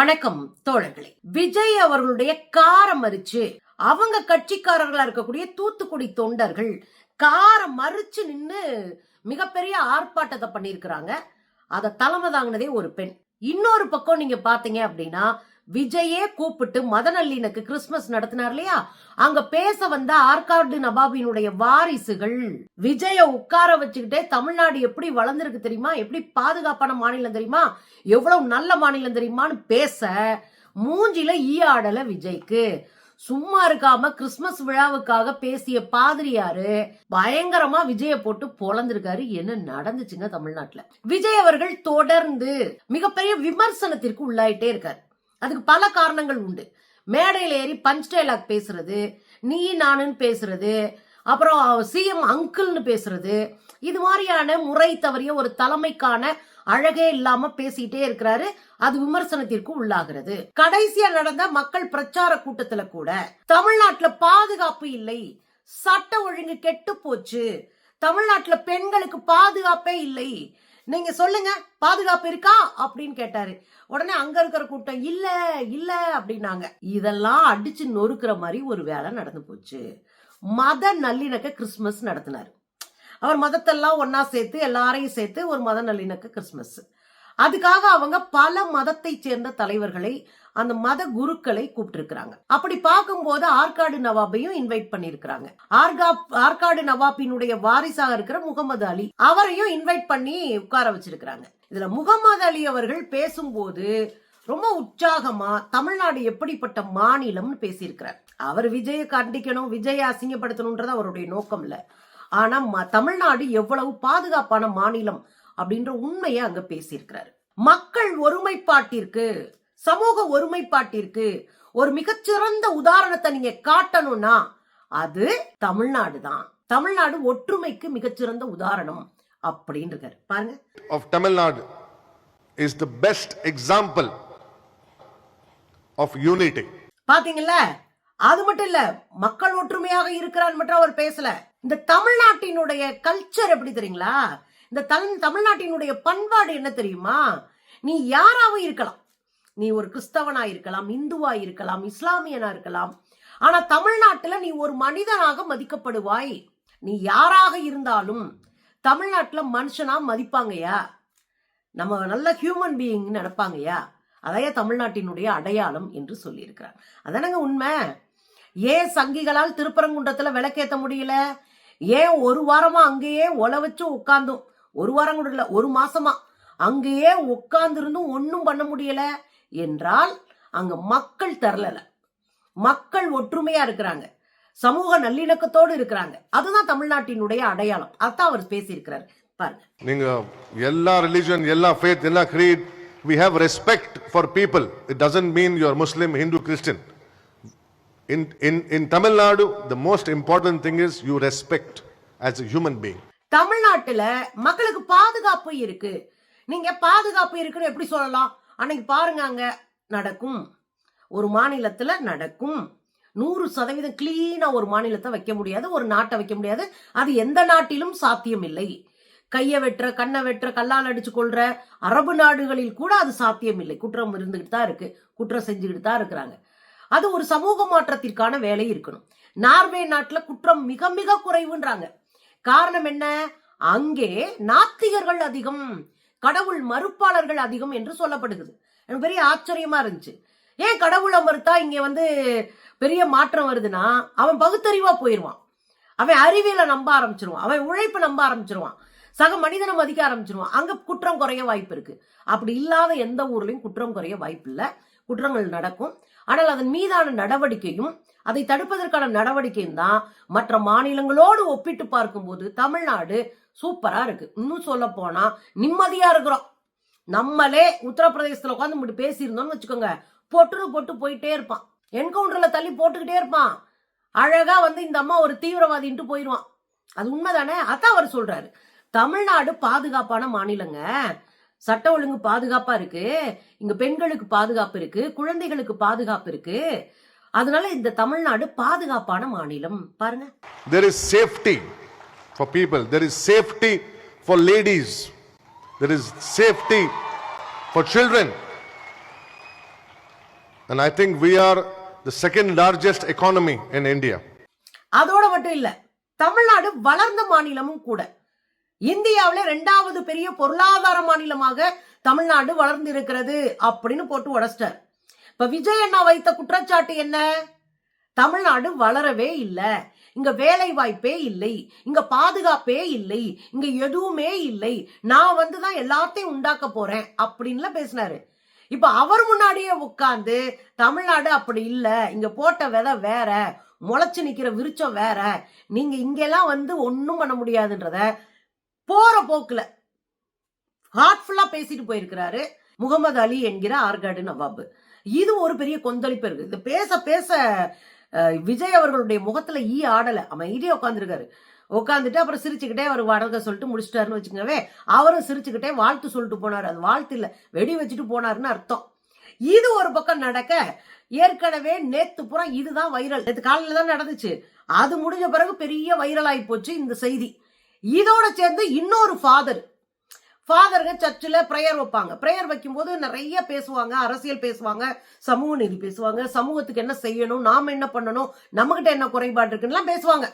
வணக்கம் தோழர்களே. விஜய் அவர்களுடைய காரம் மறிச்சு அவங்க கட்சிக்காரர்களா இருக்கக்கூடிய தூத்துக்குடி தொண்டர்கள் காரம் மறிச்சு நின்று மிகப்பெரிய ஆர்ப்பாட்டத்தை பண்ணியிருக்கிறாங்க. அதை தலைமை தாங்கினதே ஒரு பெண். இன்னொரு பக்கம் நீங்க பாத்தீங்க அப்படின்னா விஜயே கூப்பிட்டு மதநல்லினுக்கு கிறிஸ்மஸ் கிறிஸ்துமஸ் நடத்தினார் இல்லையா? அங்க பேச வந்த ஆற்காடு நவாபினுடைய வாரிசுகள் விஜய உட்கார வச்சுக்கிட்டே தமிழ்நாடு எப்படி வளர்ந்துருக்கு தெரியுமா? எப்படி பாதுகாப்பான மாநிலம் தெரியுமா? எவ்வளவு நல்ல மாநிலம் தெரியுமான்னு பேச மூஞ்சில ஈயாடல விஜய்க்கு. சும்மா இருக்காம கிறிஸ்துமஸ் விழாவுக்காக பேசிய பாதிரியாரு பயங்கரமா விஜய போட்டு பொழந்திருக்காரு. என்ன நடந்துச்சுங்க தமிழ்நாட்டுல? விஜய் அவர்கள் தொடர்ந்து மிகப்பெரிய விமர்சனத்திற்கு உள்ளாயிட்டே இருக்காரு. அதுக்கு பல காரணங்கள் உண்டு. மேடையில் ஏறி பஞ்ச் டைலாக் பேசுறது நீ நானுன்னு பேசுறது அப்புறம் சிஎம் அங்கிள்னு பேசுறது இது மாதிரியான முறை தவறிய ஒரு தலைமைக்கான அழகே இல்லாம பேசிட்டே இருக்கிறாரு. அது விமர்சனத்திற்கு உள்ளாகிறது. கடைசியா நடந்த மக்கள் பிரச்சார கூட்டத்துல கூட தமிழ்நாட்டுல பாதுகாப்பு இல்லை. சட்ட ஒழுங்கு கெட்டு போச்சு. தமிழ்நாட்டுல பெண்களுக்கு பாதுகாப்பே இல்லை. நீங்க சொல்லுங்க பாதுகாப்பு இருக்கா? அப்படின்னு கேட்டாரு. உடனே அங்க இருக்கிற கூட்டம் இல்ல இல்ல அப்படின்னாங்க. இதெல்லாம் அடிச்சு நொறுக்கிற மாதிரி ஒரு வேலை நடந்து போச்சு. மத நல்லிணக்க கிறிஸ்துமஸ் நடத்தினார். அவர் மதத்தெல்லாம் ஒன்னா சேர்த்து எல்லாரையும் சேர்த்து ஒரு மத நல்லிணக்க கிறிஸ்மஸ். அதுக்காக அவங்க பல மதத்தை சேர்ந்த தலைவர்களை அந்த மத குருக்களை கூப்பிட்டிருக்கிறாங்க. அப்படி பார்க்கும்போது ஆற்காடு நவாபையும் இன்வைட் பண்ணிருக்கிறாங்க ஆர்கா ஆற்காடு நவாபினுடைய வாரிசாக இருக்கிற முகமது அலி அவரையும் இன்வைட் பண்ணி உட்கார வச்சிருக்கிறாங்க. இதுல முகமது அலி அவர்கள் பேசும்போது ரொம்ப உற்சாகமா தமிழ்நாடு எப்படிப்பட்ட மாநிலம்னு பேசியிருக்கிறார். அவர் விஜயை கண்டிக்கணும் விஜயை அசிங்கப்படுத்தணும்ன்றது அவருடைய நோக்கம் இல்ல ஆனா தமிழ்நாடு எவ்வளவு பாதுகாப்பான மாநிலம் அப்படின்ற உண்மையை அங்க பேசியிருக்கிறாரு. மக்கள் ஒருமைப்பாட்டிற்கு சமூக ஒருமைப்பாட்டிற்கு ஒரு மிகச்சிறந்த உதாரணத்தை நீங்க காட்டணும்னா அது தமிழ்நாடு தான். தமிழ்நாடு ஒற்றுமைக்கு மிகச்சிறந்த உதாரணம் அப்படின்னு இருக்காரு பாருங்க. Of Tamil Nadu is the best example of unity. பாத்தீங்கல்ல? அது மட்டும் இல்ல மக்கள் ஒற்றுமையாக இருக்கிறார் மட்டும் அவர் பேசல. இந்த தமிழ்நாட்டினுடைய கல்ச்சர் எப்படி தெரியுங்களா? இந்த தமிழ்நாட்டினுடைய பண்பாடு என்ன தெரியுமா? நீ யாராவும் இருக்கலாம். நீ ஒரு கிறிஸ்தவனா இருக்கலாம் இந்துவா இருக்கலாம் இஸ்லாமியனா இருக்கலாம். ஆனா தமிழ்நாட்டுல நீ ஒரு மனிதனாக மதிக்கப்படுவாய். நீ யாராக இருந்தாலும் தமிழ்நாட்டுல மனுஷனா மதிப்பாங்கய்யா? நம்ம நல்ல ஹியூமன் பீயிங் நினைப்பாங்கய்யா? அதையே தமிழ்நாட்டினுடைய அடையாளம் என்று சொல்லியிருக்கிறார். அதானங்க உண்மை? ஏன் சங்கிகளால் திருப்பரங்குன்றத்துல விளக்கேற்ற முடியல? ஏன் ஒரு வாரமா அங்கேயே ஒல வச்சு உட்கார்ந்தோம்? ஒரு வாரம் கூட இல்லை ஒரு மாசமா. அங்கேயே உட்காந்துருந்தும் ஒன்றும் பண்ண முடியல என்றால் அங்க மக்கள் தரல மக்கள் ஒற்றுமையா இருக்கிறாங்க. சமூக நல்லிணக்கத்தோடு இருக்கிறாங்க. அதுதான் தமிழ்நாட்டினுடைய அடையாளம். அதான் அவர் பேசியிருக்கிறார். பாருங்க. நீங்க எல்லா ரிலிஜன் எல்லா ஃபேத் எல்லா creed, we have respect for people. It doesn't mean you're Muslim, Hindu, Christian. In, in, in Tamil Nadu, the most important thing is you respect as a human being. தமிழ்நாட்டுல மக்களுக்கு பாதுகாப்பு இருக்கு. நீங்க பாதுகாப்பு இருக்குன்னு எப்படி சொல்லலாம்? அன்னைக்கு பாருங்க அங்க நடக்கும். ஒரு மாநிலத்துல நடக்கும். நூறு சதவீதம் கிளீனா ஒரு மாநிலத்தை வைக்க முடியாது ஒரு நாட்டை வைக்க முடியாது. அது எந்த நாட்டிலும் சாத்தியம் இல்லை கையை வெட்டுற கண்ணை வெட்டுற கல்லால் அடிச்சு கொள்ற அரபு நாடுகளில் கூட அது சாத்தியம் இல்லை குற்றம் இருந்துகிட்டு தான் இருக்கு. குற்றம் செஞ்சுக்கிட்டு தான் இருக்கிறாங்க. அது ஒரு சமூக மாற்றத்திற்கான வேலை இருக்கணும். நார்வே நாட்டில் குற்றம் மிக மிக குறைவுன்றாங்க. காரணம் என்ன? அங்கே நாத்திகர்கள் அதிகம் கடவுள் மறுப்பாளர்கள் அதிகம் என்று சொல்லப்படுகிறது. எனக்கு பெரிய ஆச்சரியமா இருந்துச்சு. ஏன் கடவுளை மறுத்தா இங்க வந்து பெரிய மாற்றம் வருதுன்னா அவன் பகுத்தறிவா போயிடுவான் அவன் அறிவியலை நம்ப ஆரம்பிச்சிருவான். அவன் உழைப்பை நம்ப ஆரம்பிச்சிருவான். சக மனிதனை மதிக்க ஆரம்பிச்சிருவான். அங்க குற்றம் குறைய வாய்ப்பு இருக்கு. அப்படி இல்லாத எந்த ஊர்லயும் குற்றம் குறைய வாய்ப்பு இல்லை குற்றங்கள் நடக்கும். ஆனால் அதன் மீதான நடவடிக்கையும் அதை தடுப்பதற்கான நடவடிக்கையும் தான் மற்ற மாநிலங்களோடு ஒப்பிட்டு பார்க்கும்போது தமிழ்நாடு சூப்பரா இருக்கு. இன்னும் சொல்ல போனா நிம்மதியா இருக்கிறோம். நம்மளே உத்தரப்பிரதேசத்துல உட்காந்து இப்படி பேசியிருந்தோம்னு வச்சுக்கோங்க. பொட்டுன்னு பொட்டு போயிட்டே இருப்பான். என்கவுண்டர்ல தள்ளி போட்டுக்கிட்டே இருப்பான். அழகா வந்து இந்த அம்மா ஒரு தீவிரவாதின்ட்டு போயிடுவான் அது உண்மைதானே? அதான் அவர் சொல்றாரு. தமிழ்நாடு பாதுகாப்பான மாநிலங்க. சட்ட ஒழுங்கு பாதுகாப்பா இருக்கு இங்க பெண்களுக்கு பாதுகாப்பு இருக்கு குழந்தைகளுக்கு பாதுகாப்பு இருக்கு அதனால இந்த தமிழ்நாடு பாதுகாப்பான மாநிலம் பாருங்க There is safety for people. There is safety for ladies. There is safety for children. And I think we are the second largest economy in India. அதோட மட்டும் இல்ல தமிழ்நாடு வளர்ந்த மாநிலமும் கூட இந்தியாவில ரெண்டாவது பெரிய பொருளாதார மாநிலமாக தமிழ்நாடு வளர்ந்து இருக்கிறது அப்படின்னு போட்டு உடச்சிட்டார். இப்ப விஜய் அண்ணா வைத்த குற்றச்சாட்டு என்ன? தமிழ்நாடு வளரவே இல்லை. இங்க வேலை வாய்ப்பே இல்லை. இங்க பாதுகாப்பே இல்லை. இங்க எதுவுமே இல்லை. நான் வந்துதான் எல்லாத்தையும் உண்டாக்க போறேன் அப்படின்லாம் பேசினாரு. இப்ப அவர் முன்னாடியே உட்கார்ந்து தமிழ்நாடு அப்படி இல்ல. இங்க போட்ட விதை வேற. முளைச்சு நிக்கிற விருச்சம் வேற. நீங்க இங்கெல்லாம் வந்து ஒண்ணும் பண்ண முடியாதுன்றத போற போக்குல. ஹார்ட்ஃபுல்லா பேசிட்டு போயிருக்கிறாரு முகமது அலி என்கிற ஆர்காடு நவாபு இது ஒரு பெரிய கொந்தளிப்பு இருக்கு. இது பேச பேச விஜய் அவர்களுடைய முகத்துல ஈ ஆடல. அமைதியா உட்காந்துருக்காரு உட்காந்துட்டு அப்புறம் சிரிச்சுக்கிட்டே அவர் வடக சொல்லிட்டு முடிச்சிட்டாருன்னு வச்சுக்கவே அவரும் சிரிச்சுக்கிட்டே வாழ்த்து சொல்லிட்டு போனார். அது வாழ்த்து இல்ல வெடி வச்சுட்டு போனாருன்னு அர்த்தம். இது ஒரு பக்கம் நடக்க ஏற்கனவே நேத்து பூரா இதுதான் வைரல். நேற்று காலையில தான் நடந்துச்சு. அது முடிஞ்ச பிறகு பெரிய வைரல் ஆகி போச்சு இந்த செய்தி. இதோட சேர்ந்து இன்னொரு ஃபாதர் ஃபாதருங்க சர்ச்சில் ப்ரேயர் வைப்பாங்க. ப்ரேயர் வைக்கும்போது நிறைய பேசுவாங்க அரசியல் பேசுவாங்க சமூக நீதி பேசுவாங்க சமூகத்துக்கு என்ன செய்யணும் நாம் என்ன பண்ணணும் நம்மகிட்ட என்ன குறைபாடு இருக்குன்னுலாம் பேசுவாங்க.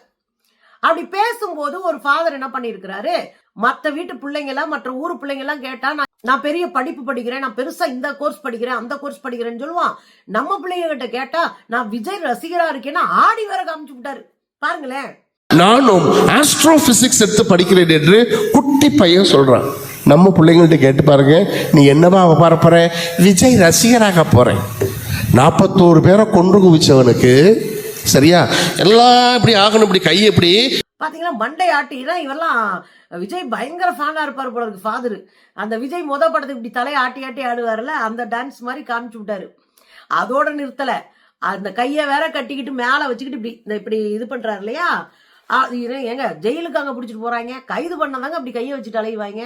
அப்படி பேசும்போது ஒரு ஃபாதர் என்ன பண்ணியிருக்கிறாரு? மற்ற வீட்டு பிள்ளைங்களாம் மற்ற ஊர் பிள்ளைங்க கேட்டால் கேட்டா நான் நான் பெரிய படிப்பு படிக்கிறேன் நான் பெருசா இந்த கோர்ஸ் படிக்கிறேன் அந்த கோர்ஸ் படிக்கிறேன்னு சொல்லுவான். நம்ம பிள்ளைங்க கிட்ட கேட்டா நான் விஜய் ரசிகரா இருக்கேன்னா ஆடி வேற காமிச்சு விட்டாரு. பாருங்களேன். நானும் ஆஸ்ட்ரோபிசிக்ஸ் எடுத்து படிக்கிறேன் என்று குட்டி பையன் சொல்றான். நம்ம பிள்ளைங்கள்ட்ட கேட்டு பாருங்க நீ என்னவா பார விஜய் ரசிகராக போறேன் நாற்பத்தோரு பேரை கொன்று குவிச்சவனுக்கு சரியா? எல்லாம் இப்படி ஆகணும் இப்படி கை எப்படி? பாத்தீங்களா மண்டை ஆட்டினா இவெல்லாம் விஜய் பயங்கர ஃபேனா இருப்பாரு போல இருக்கு ஃபாதர் அந்த விஜய் முத படத்துக்கு இப்படி தலையை ஆட்டி ஆட்டி ஆடுவார்ல அந்த டான்ஸ் மாதிரி காமிச்சு விட்டாரு. அதோட நிறுத்தல. அந்த கையை வேற கட்டிக்கிட்டு மேலே வச்சுக்கிட்டு இப்படி இந்த இப்படி இது பண்ணுறாரு இல்லையா? ஏங்க ஜெயிலுக்கு அங்க பிடிச்சிட்டு போறாங்க. கைது பண்ணதாங்க அப்படி கையை வச்சுட்டு அலைவாங்க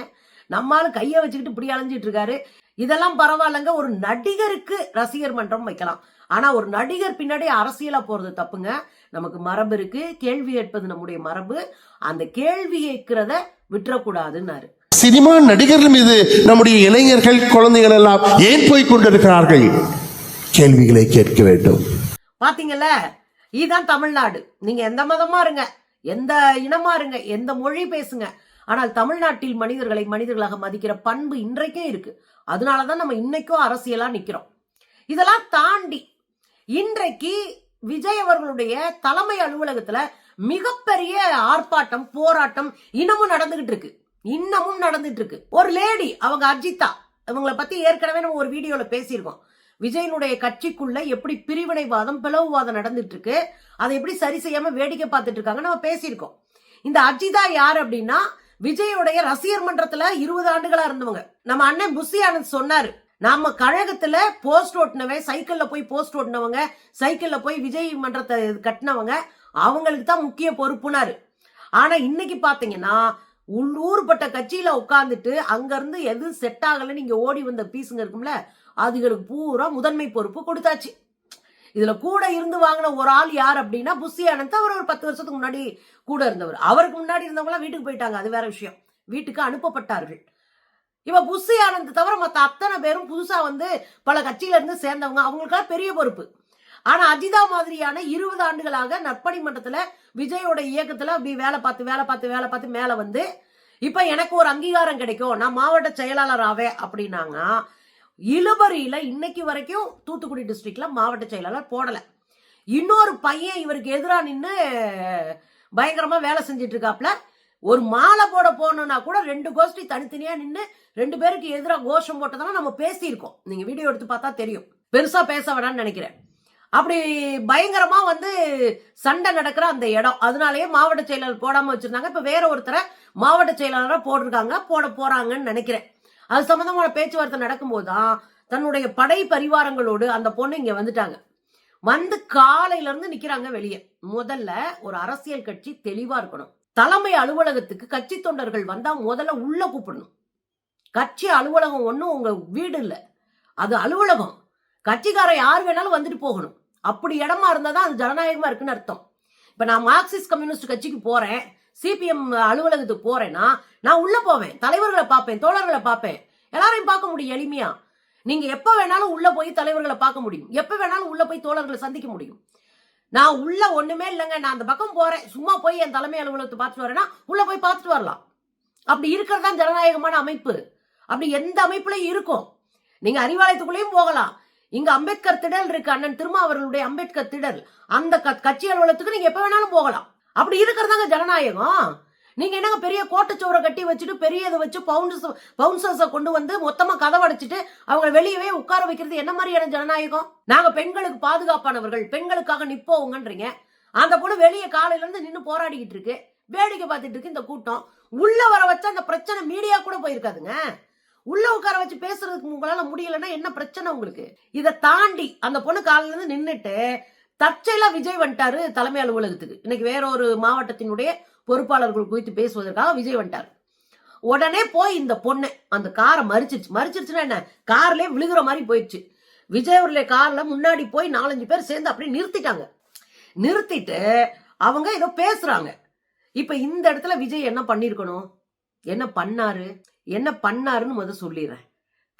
நம்மாலும் கையை வச்சுக்கிட்டு இப்படி அலைஞ்சிட்டு இருக்காரு. இதெல்லாம் பரவாயில்லங்க ஒரு நடிகருக்கு ரசிகர் மன்றம் வைக்கலாம். ஆனா ஒரு நடிகர் பின்னாடி அரசியலா போறது தப்புங்க. நமக்கு மரபு இருக்கு. கேள்வி கேட்பது நம்முடைய மரபு. அந்த கேள்வி கேட்கிறத விட்டுறக்கூடாதுன்னாரு. சினிமா நடிகர்கள் மீது நம்முடைய இளைஞர்கள் குழந்தைகள் எல்லாம் ஏன் போய் கொண்டிருக்கிறார்கள்? கேள்விகளை கேட்க வேண்டும். பாத்தீங்கல்ல இதுதான் தமிழ்நாடு. நீங்க எந்த மதமா இருங்க. எந்த இனமா இருங்க எந்த மொழி பேசுங்க. ஆனால் தமிழ்நாட்டில் மனிதர்களை மனிதர்களாக மதிக்கிற பண்பு இன்றைக்கும் இருக்கு. அதனாலதான் நம்ம இன்னைக்கும் அரசியலா நிக்கிறோம். இதெல்லாம் தாண்டி இன்றைக்கு விஜய் அவர்களுடைய தலைமை அலுவலகத்துல மிகப்பெரிய ஆர்ப்பாட்டம் போராட்டம் இன்னமும் நடந்துகிட்டு இருக்கு. இன்னமும் நடந்துட்டு இருக்கு. ஒரு லேடி அவங்க அர்ஜிதா இவங்களை பத்தி ஏற்கனவே நம்ம ஒரு வீடியோல பேசியிருக்கோம். விஜயனுடைய கட்சிக்குள்ள எப்படி பிரிவினைவாதம் பிளவுவாதம் நடந்துட்டு இருக்கு அதை எப்படி சரி செய்யாம வேடிக்கை பார்த்துட்டு இருக்காங்க நம்ம பேசியிருக்கோம். இந்த அஜிதா யார் அப்படின்னா விஜயோடைய ரசிகர் மன்றத்துல இருபது ஆண்டுகளா இருந்தவங்க. நம்ம அண்ணன் புஷி ஆனந்த் சொன்னாரு நம்ம கழகத்துல போஸ்ட் ஓட்டினவன் சைக்கிள்ல போய் போஸ்ட் ஓட்டினவங்க சைக்கிள்ல போய் விஜய் மன்றத்தை கட்டினவங்க அவங்களுக்கு தான் முக்கிய பொறுப்புனாரு. ஆனா இன்னைக்கு பாத்தீங்கன்னா உள்ளூர்பட்ட கட்சியில உட்கார்ந்துட்டு அங்கிருந்து எது செட் ஆகல நீங்க ஓடி வந்த பீஸுங்க இருக்கும்ல அதுகளுக்கு பூரா முதன்மை பொறுப்பு கொடுத்தாச்சு. இதுல கூட இருந்து வாங்கின ஒரு ஆள் யார் அப்படின்னா புஷி அனந்த். அவர் ஒரு பத்து வருஷத்துக்கு முன்னாடி கூட இருந்தவர். அவருக்கு முன்னாடி இருந்தவங்களாம் வீட்டுக்கு போயிட்டாங்க அது வேற விஷயம். வீட்டுக்கு அனுப்பப்பட்டார்கள். இவ புஷி ஆனந்த் தவிர மற்ற அத்தனை பேரும் புதுசா வந்து பல கட்சியில இருந்து சேர்ந்தவங்க அவங்களுக்கெல்லாம் பெரிய பொறுப்பு. ஆனா அஜிதா மாதிரியான இருபது ஆண்டுகளாக நற்பணி மன்றத்துல விஜயோட இயக்கத்துல அப்படி வேலை பார்த்து வேலை பார்த்து வேலை பார்த்து மேல வந்து இப்ப எனக்கு ஒரு அங்கீகாரம் கிடைக்கும். நான் மாவட்ட செயலாளர் அப்படின்னாங்க இழுபறியில இன்னைக்கு வரைக்கும் தூத்துக்குடி டிஸ்ட்ரிக்ட்ல மாவட்ட செயலாளர் போடல. இன்னொரு பையன் இவருக்கு எதிராக நின்று பயங்கரமா வேலை செஞ்சுட்டு இருக்காப்ல. ஒரு மாலை போட போகணும்னா கூட ரெண்டு கோஷ்டி தனித்தனியா நின்று ரெண்டு பேருக்கு எதிராக கோஷம் போட்டதெல்லாம் நம்ம பேசியிருக்கோம். நீங்க வீடியோ எடுத்து பார்த்தா தெரியும். பெருசா பேச வேணாம்னு நினைக்கிறேன். அப்படி பயங்கரமா வந்து சண்டை நடக்கிற அந்த இடம். அதனாலயே மாவட்ட செயலாளர் போடாம வச்சிருந்தாங்க. இப்ப வேற ஒருத்தரை மாவட்ட செயலாளராக போட்டிருக்காங்க. போட போறாங்கன்னு நினைக்கிறேன். அது சம்பந்தமான பேச்சுவார்த்தை நடக்கும்போது தான் தன்னுடைய படை பரிவாரங்களோடு அந்த பொண்ணு இங்க வந்துட்டாங்க. வந்து காலையில இருந்து நிக்கிறாங்க வெளியே. முதல்ல ஒரு அரசியல் கட்சி தெளிவா இருக்கணும். தலைமை அலுவலகத்துக்கு கட்சி தொண்டர்கள் வந்தா முதல்ல உள்ள கூப்பிடணும். கட்சி அலுவலகம் ஒன்றும் உங்க வீடு இல்லை. அது அலுவலகம். கட்சிக்காரன் யார் வேணாலும் வந்துட்டு போகணும். அப்படி இடமா இருந்தா தான் அது ஜனநாயகமா இருக்குன்னு அர்த்தம். இப்ப நான் மார்க்சிஸ்ட் கம்யூனிஸ்ட் கட்சிக்கு போறேன் சிபிஎம் அலுவலகத்துக்கு போறேன்னா நான் உள்ள போவேன் தலைவர்களை பார்ப்பேன் தோழர்களை பார்ப்பேன். எல்லாரையும் பார்க்க முடியும் எளிமையா. நீங்க எப்ப வேணாலும் உள்ள போய் தலைவர்களை பார்க்க முடியும். எப்ப வேணாலும் உள்ள போய் தோழர்களை சந்திக்க முடியும். நான் உள்ள ஒண்ணுமே இல்லைங்க. நான் அந்த பக்கம் போறேன். சும்மா போய் என் தலைமை அலுவலகத்தை பார்த்துட்டு வரேன்னா உள்ள போய் பார்த்துட்டு வரலாம். அப்படி இருக்கிறது தான் ஜனநாயகமான அமைப்பு. அப்படி எந்த அமைப்புலயும் இருக்கும். நீங்க அறிவாலயத்துக்குள்ளேயும் போகலாம். இங்க அம்பேத்கர் திடல் இருக்கு அண்ணன் திருமாவர்களுடைய அம்பேத்கர் திடல். அந்த க- கட்சி அலுவலகத்துக்கு நீங்க எப்ப வேணாலும் போகலாம். அப்படி இருக்கிறதாங்க ஜனநாயகம். நீங்க என்னங்க பெரிய கோட்டச்சுவரை கட்டி வச்சுட்டு பெரிய இதை வச்சு பவுன்ஸ் பவுன்சர்ஸை கொண்டு வந்து மொத்தமா கதவடைச்சிட்டு அவங்க வெளியவே உட்கார வைக்கிறது என்ன மாதிரியான ஜனநாயகம்? நாங்க பெண்களுக்கு பாதுகாப்பானவர்கள் பெண்களுக்காக நிப்போங்கன்றீங்க. அந்த பொண்ணு வெளியே காலையில இருந்து நின்று போராடிக்கிட்டு இருக்கு. வேடிக்கை பார்த்துட்டு இருக்கு இந்த கூட்டம். உள்ள வர வச்சா அந்த பிரச்சனை மீடியா கூட போயிருக்காதுங்க. உள்ள உட்கார வச்சு பேசுறதுக்கு உங்களால முடியலன்னா என்ன பிரச்சனை உங்களுக்கு? இதை தாண்டி அந்த பொண்ணு காலில இருந்து நின்னுட்டு தற்செயலா விஜய் வந்துட்டாரு தலைமை அலுவலகத்துக்கு. இன்னைக்கு வேற ஒரு மாவட்டத்தினுடைய பொறுப்பாளர்கள் குறித்து பேசுவதற்காக விஜய் வந்துட்டாரு. உடனே போய் இந்த பொண்ணு அந்த காரை மறிச்சிருச்சு. மறிச்சிருச்சுன்னா என்ன? கார்லயே விழுகிற மாதிரி போயிடுச்சு. விஜய் அவருடைய கார்ல முன்னாடி போய் நாலஞ்சு பேர் சேர்ந்து அப்படியே நிறுத்திட்டாங்க. நிறுத்திட்டு அவங்க ஏதோ பேசுறாங்க. இப்ப இந்த இடத்துல விஜய் என்ன பண்ணிருக்கணும்? என்ன பண்ணாரு? என்ன பண்ணாருன்னு முத சொல்லிடுறேன்.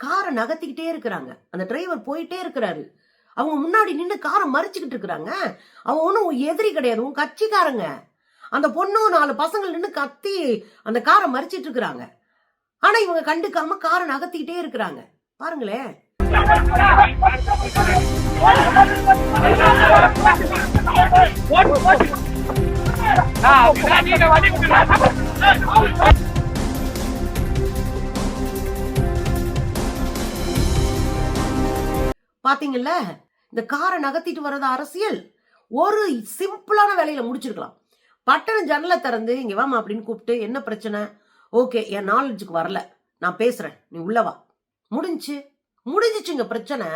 காரை நகர்த்திக்கிட்டே இருக்கிறாங்க. அந்த டிரைவர் போயிட்டே இருக்கிறாரு. அவங்க முன்னாடி நின்று காரை மறிச்சுக்கிட்டு இருக்கிறாங்க. அவன் ஒன்றும் எதிரி கிடையாது உன் கட்சிக்காரங்க. அந்த பொண்ணும் நாலு பசங்கள் நின்று கத்தி அந்த காரை மறிச்சிட்டு இருக்கிறாங்க. ஆனா இவங்க கண்டுக்காம காரை நகர்த்திக்கிட்டே இருக்கிறாங்க. பாருங்களேன். பாத்தீங்கல்ல? இந்த காரை நகர்த்திட்டு வர்றது அரசியல். ஒரு சிம்பிளான வேலையில முடிச்சிருக்கலாம். பட்டணம் ஜன்னலை திறந்து இங்க வாமா அப்படின்னு கூப்பிட்டு என்ன பிரச்சனை? ஓகே என் நாலேஜுக்கு வரல. நான் பேசுறேன். நீ உள்ளவா முடிஞ்சு. முடிஞ்சிச்சுங்க பிரச்சனை.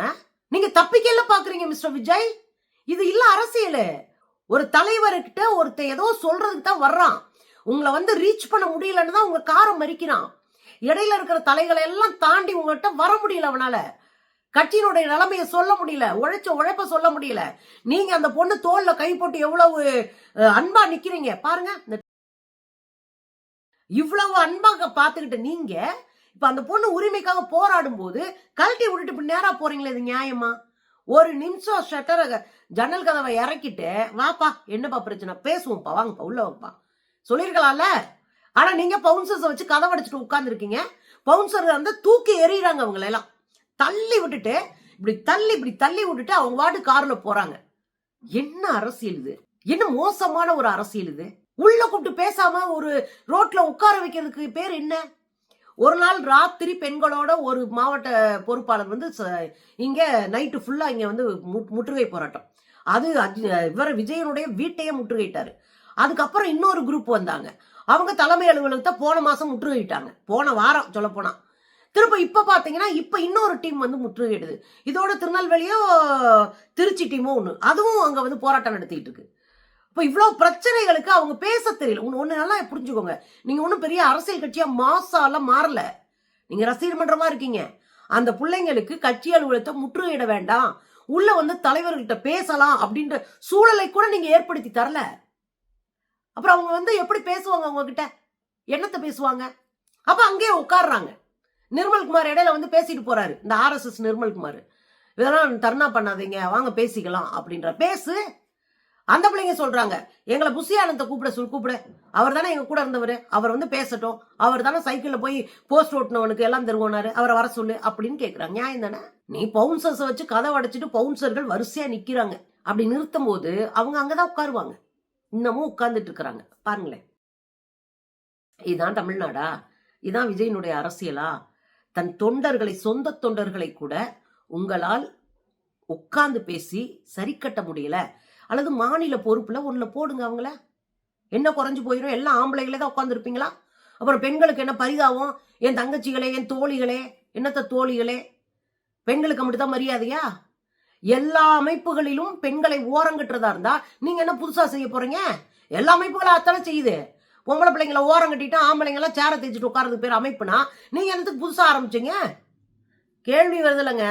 நீங்க தப்பிக்கல பாக்குறீங்க மிஸ்டர் விஜய். இது இல்ல அரசியல். ஒரு தலைவர்கிட்ட ஒருத்தன் ஏதோ சொல்றதுக்கு தான் வர்றான். உங்களை வந்து ரீச் பண்ண முடியலன்னு தான் உங்க காரை மறிக்கிறான். இடையில இருக்கிற தலைகளை எல்லாம் தாண்டி உங்கள்கிட்ட வர முடியல அவனால. கட்சியினுடைய நிலைமையை சொல்ல முடியல உழைச்ச உழைப்ப சொல்ல முடியல. நீங்க அந்த பொண்ணு தோல்ல கை போட்டு எவ்வளவு அன்பா நிக்கிறீங்க? பாருங்க இவ்வளவு அன்பாக பார்த்துக்கிட்ட நீங்க இப்ப அந்த பொண்ணு உரிமைக்காக போராடும் போது கழட்டி விட்டுட்டு இப்படி நேரா போறீங்களே இது நியாயமா? ஒரு நிமிஷம் ஷட்டரை ஜன்னல் கதவை இறக்கிட்டு வாப்பா என்னப்பா பிரச்சனை? பேசுவோம்ப்பா வாங்கப்பா உள்ள வாப்பா சொல்லிருக்கலாம்ல? ஆனா நீங்க பவுன்சர்ஸ் வச்சு கதவை அடிச்சுட்டு உட்கார்ந்துருக்கீங்க. பவுன்சர் வந்து தூக்கி எறிகிறாங்க அவங்களெல்லாம். தள்ளி விட்டுட்டு இப்படி தள்ளி இப்படி தள்ளி விட்டுட்டு அவங்க வாட்டு கார்ல போறாங்க. என்ன அரசியல் இது? என்ன மோசமான ஒரு அரசியல் இது? உள்ள கூப்பிட்டு பேசாம ஒரு ரோட்ல உட்கார வைக்கிறதுக்கு பேர் என்ன? ஒரு நாள் ராத்திரி பெண்களோட ஒரு மாவட்ட பொறுப்பாளர் வந்து ச- இங்க நைட்டு ஃபுல்லா இங்க வந்து முற்றுகை போராட்டம். அது இவர் விஜயனுடைய வீட்டையே முற்றுகையிட்டாரு. அதுக்கப்புறம் இன்னொரு குரூப் வந்தாங்க. அவங்க தலைமை அலுவலகத்தை போன மாசம் முற்றுகையிட்டாங்க. போன வாரம் சொல்ல போனா. திரும்ப இப்ப பாத்தீங்கன்னா இப்ப இன்னொரு டீம் வந்து முற்றுகையிடுது. இதோட திருநெல்வேலியோ திருச்சி டீமோ ஒண்ணு. அதுவும் அங்க வந்து போராட்டம் நடத்திட்டு இருக்கு. இப்போ இவ்வளவு பிரச்சனைகளுக்கு அவங்க பேச தெரியல. ஒண்ணு ஒண்ணு நல்லா புரிஞ்சுக்கோங்க. நீங்க ஒன்றும் பெரிய அரசியல் கட்சியா மாசால மாறல. நீங்க ரசிகர் மன்றமா இருக்கீங்க. அந்த பிள்ளைங்களுக்கு கட்சி அலுவலகத்தை முற்றுகையிட வேண்டாம். உள்ள வந்து தலைவர்கள்ட்ட பேசலாம் அப்படின்ற சூழலை கூட நீங்க ஏற்படுத்தி தரல. அப்புறம் அவங்க வந்து எப்படி பேசுவாங்க உங்ககிட்ட என்னத்தை பேசுவாங்க? அப்ப அங்கேயே உட்காடுறாங்க நிர்மல்குமார் இடையில வந்து பேசிட்டு போறாரு. இந்த ஆர்எஸ்எஸ் நிர்மல்குமார். இதெல்லாம் தர்ணா பண்ணாதீங்க வாங்க பேசிக்கலாம் அப்படின்ற பேசு. அந்த பிள்ளைங்க சொல்றாங்க எங்களை புஷி ஆனந்த கூப்பிட சொல் கூப்பிட. அவர் தானே எங்க கூட இருந்தவர். அவர் வந்து பேசட்டும். அவர் தானே சைக்கிள்ல போய் போஸ்ட் ஓட்டினவனுக்கு எல்லாம் தருவோனாரு அவரை வர சொல்லு அப்படின்னு கேக்குறாங்க. நியாயம் தானே? நீ பவுன்சர்ஸ் வச்சு கதை அடைச்சிட்டு பவுன்சர்கள் வரிசையா நிக்கிறாங்க. அப்படி நிறுத்தும் போது அவங்க அங்கதான் உட்காருவாங்க. இன்னமும் உட்கார்ந்துட்டு இருக்கிறாங்க. பாருங்களேன். இதுதான் தமிழ்நாடா? இதான் விஜயனுடைய அரசியலா? தன் தொண்டர்களை சொந்த தொண்டர்களை கூட உங்களால் உட்கார்ந்து பேசி சரி கட்ட முடியல. அல்லது மாநில பொறுப்புல ஒண்ணுல போடுங்க அவங்கள. என்ன குறைஞ்சு போயிடும் எல்லாம் ஆம்பளைகளே தான் உட்காந்துருப்பீங்களா அப்புறம் பெண்களுக்கு என்ன பரிதாபம்? என் தங்கச்சிகளே என் தோழிகளே என்னத்த தோழிகளே? பெண்களுக்கு மட்டும்தான் மரியாதையா? எல்லா அமைப்புகளிலும் பெண்களை ஓரங்கட்டுறதா இருந்தா நீங்க என்ன புதுசா செய்ய போறீங்க? எல்லா அமைப்புகளும் அத்தனை செய்யுது. பொம்பளை பிள்ளைங்கள ஓரம் கட்டிட்டு ஆம்பளைங்கெல்லாம் சேர தேய்ச்சிட்டு உட்காரது பேர் அமைப்புனா நீங்கள் என்னத்துக்கு புதுசாக ஆரம்பிச்சிங்க? கேள்வி வருதுலங்க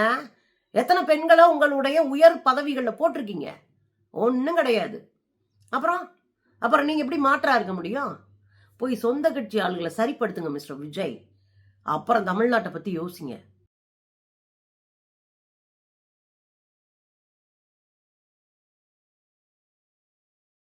எத்தனை பெண்களை உங்களுடைய உயர் பதவிகளில் போட்டிருக்கீங்க? ஒன்றும் கிடையாது. அப்புறம் அப்புறம் நீங்கள் எப்படி மாற்றாக இருக்க முடியும்? போய் சொந்த கட்சி ஆளுகளை சரிப்படுத்துங்க மிஸ்டர் விஜய். அப்புறம் தமிழ்நாட்டை பற்றி யோசிங்க.